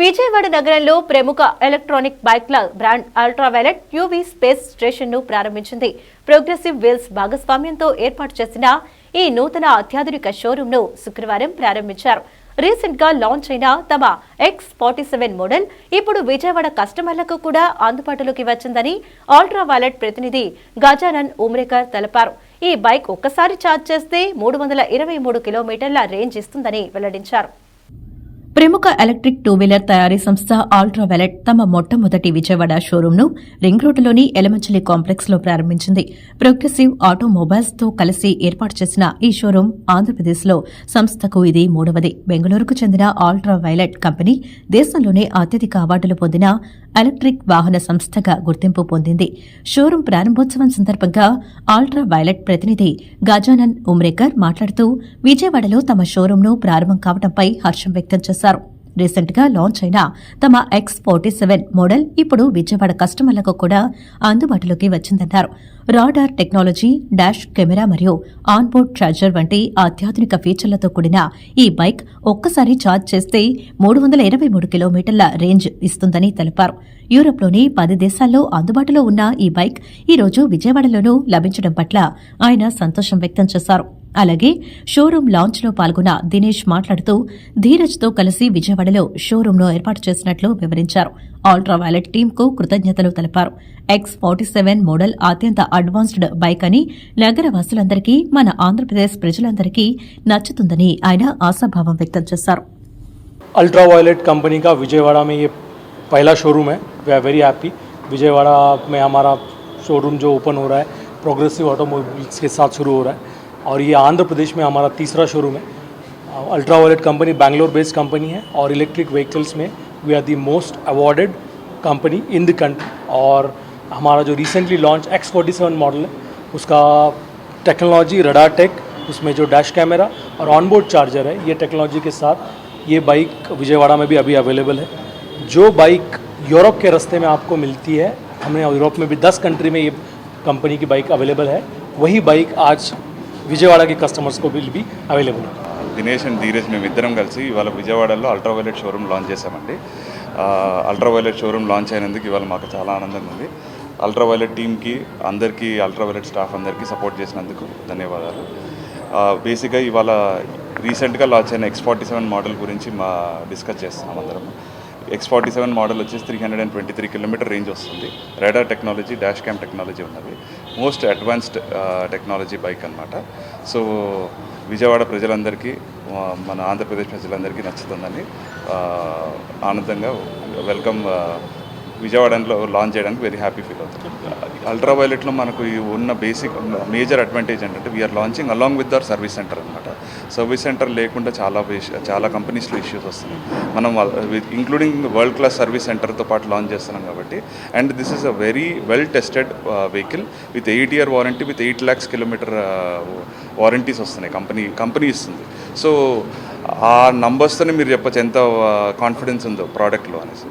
విజయవాడ నగరంలో ప్రముఖ ఎలక్ట్రానిక్ బైక్ల బ్రాండ్ అల్ట్రావైలెట్ యూవీ స్పేస్ స్టేషన్ను ప్రారంభించింది. ప్రోగ్రెసివ్ వీల్స్ భాగస్వామ్యంతో ఏర్పాటు చేసిన ఈ నూతన అత్యాధునిక షోరూమ్ను శుక్రవారం ప్రారంభించారు. రీసెంట్గా లాంచ్ అయిన తమ ఎక్స్ ఫార్టీ సెవెన్ మోడల్ ఇప్పుడు విజయవాడ కస్టమర్లకు కూడా అందుబాటులోకి వచ్చిందని అల్ట్రావైలెట్ ప్రతినిధి గజానన్ ఉమ్రేకర్ తెలిపారు. ఈ బైక్ ఒక్కసారి ఛార్జ్ చేస్తే మూడు వందల ఇరవై మూడు కిలోమీటర్ల రేంజ్ ఇస్తుందని వెల్లడించారు. ప్రముఖ ఎలక్ట్రిక్ టూ వీలర్ తయారీ సంస్థ ఆల్ట్రా వెలెట్ తమ మొట్టమొదటి విజయవాడ షోరూంను రింగ్ రోడ్డులోని ఎలమంచలి కాంప్లెక్స్లో ప్రారంభించింది. ప్రోగ్రెసివ్ ఆటోమొబైల్స్తో కలిసి ఏర్పాటు చేసిన ఈ షోరూం ఆంధ్రప్రదేశ్లో సంస్థకు ఇది మూడవది. బెంగళూరుకు చెందిన ఆల్ట్రా వైలెట్ కంపెనీ దేశంలోనే అత్యధిక అవార్డులు పొందిన ఎలక్ట్రిక్ వాహన సంస్థగా గుర్తింపు పొందింది. షోరూం ప్రారంభోత్సవం సందర్భంగా ఆల్ట్రా వైలెట్ ప్రతినిధి గజానన్ ఉమ్రేకర్ మాట్లాడుతూ విజయవాడలో తమ షోరూంను ప్రారంభం కావడంపై హర్షం వ్యక్తం చేశారు. రీసెంట్గా లాంచ్ అయిన తమ ఎక్స్ ఫోర్టీ సెవెన్ మోడల్ ఇప్పుడు విజయవాడ కస్టమర్లకు కూడా అందుబాటులోకి వచ్చిందన్నారు. రాడార్ టెక్నాలజీ డాష్ కెమెరా మరియు ఆన్బోర్డ్ ఛార్జర్ వంటి అత్యాధునిక ఫీచర్లతో కూడిన ఈ బైక్ ఒక్కసారి ఛార్జ్ చేస్తే మూడు వందల ఇరవై మూడు కిలోమీటర్ల రేంజ్ ఇస్తుందని తెలిపారు. యూరప్లోని పది దేశాల్లో అందుబాటులో ఉన్న ఈ బైక్ ఈరోజు విజయవాడలోనూ లభించడం పట్ల ఆయన సంతోషం వ్యక్తం చేశారు. అలాగే షోరూం లాంచ్లో పాల్గొన్న దినేష్ మాట్లాడుతూ ధీరజ్తో కలిసి విజయవాడలో షోరూంను ఏర్పాటు చేసినట్లు వివరించారు. ఆల్ట్రా అల్ట్రావైలెట్ టీంకు కృతజ్ఞతలు తెలిపారు. ఎక్స్ ఫార్టీ సెవెన్ మోడల్ అత్యంత అడ్వాన్స్డ్ బైక్ అని నగరవాసులందరికీ మన ఆంధ్రప్రదేశ్ ప్రజలందరికీ నచ్చుతుందని ఆయన ఆశాభావం వ్యక్తం చేశారు. అల్ట్రావైలెట్ కంపెనీ విజయవాడ पहला शोरूम है। We are very happy Vijayawada में हमारा शोरूम जो ओपन हो रहा है प्रोग्रेसिव ऑटोमोबाइल्स के साथ शुरू हो रहा है। और ये आंध्र प्रदेश में हमारा तीसरा शोरूम है। Ultra Violet company Bangalore based company है और इलेक्ट्रिक व्हीकल्स में we are the most awarded company in the country और हमारा जो recently launch X forty seven model है, उसका टेक्नोलॉजी रडार टेक उसमें जो डैश कैमरा और ऑनबोर्ड चार्जर है, ये टेक्नोलॉजी के साथ ये बाइक विजयवाड़ा में भी अभी अवेलेबल है। जो बाइक यूरोप के रास्ते में आपको मिलती है हमने यूरोप में भी 10 कंट्री में ये कंपनी की बाइक अवेलेबल है वही बाइक आज विजयवाड़ा के कस्टमर्स को भी अवेलेबल है దినేష్ అండ్ ధీరజ్ మేము ఇద్దరం కలిసి ఇవాళ విజయవాడలో అల్ట్రావైలెట్ షోరూమ్ లాంచ్ చేశామండి అల్ట్రావైలెట్ షోరూమ్ లాంచ్ అయినందుకు ఇవాళ మాకు చాలా ఆనందంగా ఉంది అల్ట్రావైలెట్ టీమ్కి అందరికీ అల్ట్రావైలెట్ స్టాఫ్ అందరికీ సపోర్ట్ చేసినందుకు ధన్యవాదాలు బేసిక్గా ఇవాళ రీసెంట్గా లాంచ్ అయిన ఎక్స్ ఫార్టీ సెవెన్ మోడల్ గురించి మా డిస్కస్ చేస్తున్నాం అందరం ఎక్స్ ఫార్టీ సెవెన్ మోడల్ వచ్చేసి three hundred and twenty three kilometre range వస్తుంది. Rider technology dash cam technology ఉన్నది. మోస్ట్ అడ్వాన్స్డ్ టెక్నాలజీ బైక్ అనమాట సో విజయవాడ ప్రజలందరికీ మన ఆంధ్రప్రదేశ్ ప్రజలందరికీ నచ్చుతుందని uh, ఆనందంగా వెల్కమ్ విజయవాడలో లాంచ్ చేయడానికి వెరీ హ్యాపీ ఫీల్ అవుతుంది. అల్ట్రా వైలెట్లో మనకు ఉన్న బేసిక్ మేజర్ అడ్వాంటేజ్ ఏంటంటే we're launching along with our service centre అనమాట సర్వీస్ సెంటర్ లేకుండా చాలా చాలా కంపెనీస్లో ఇష్యూస్ వస్తున్నాయి. మనం ఇంక్లూడింగ్ వరల్డ్ క్లాస్ సర్వీస్ సెంటర్తో పాటు లాంచ్ చేస్తున్నాం కాబట్టి and this is a very well tested vehicle with eight year warranty with eight lakhs kilometre warranties వస్తున్నాయి కంపెనీ కంపెనీ ఇస్తుంది. సో ఆ నంబర్స్తోనే మీరు చెప్పచ్చు ఎంత uh, కాన్ఫిడెన్స్ ఉందో ప్రోడక్ట్లో అనేసి.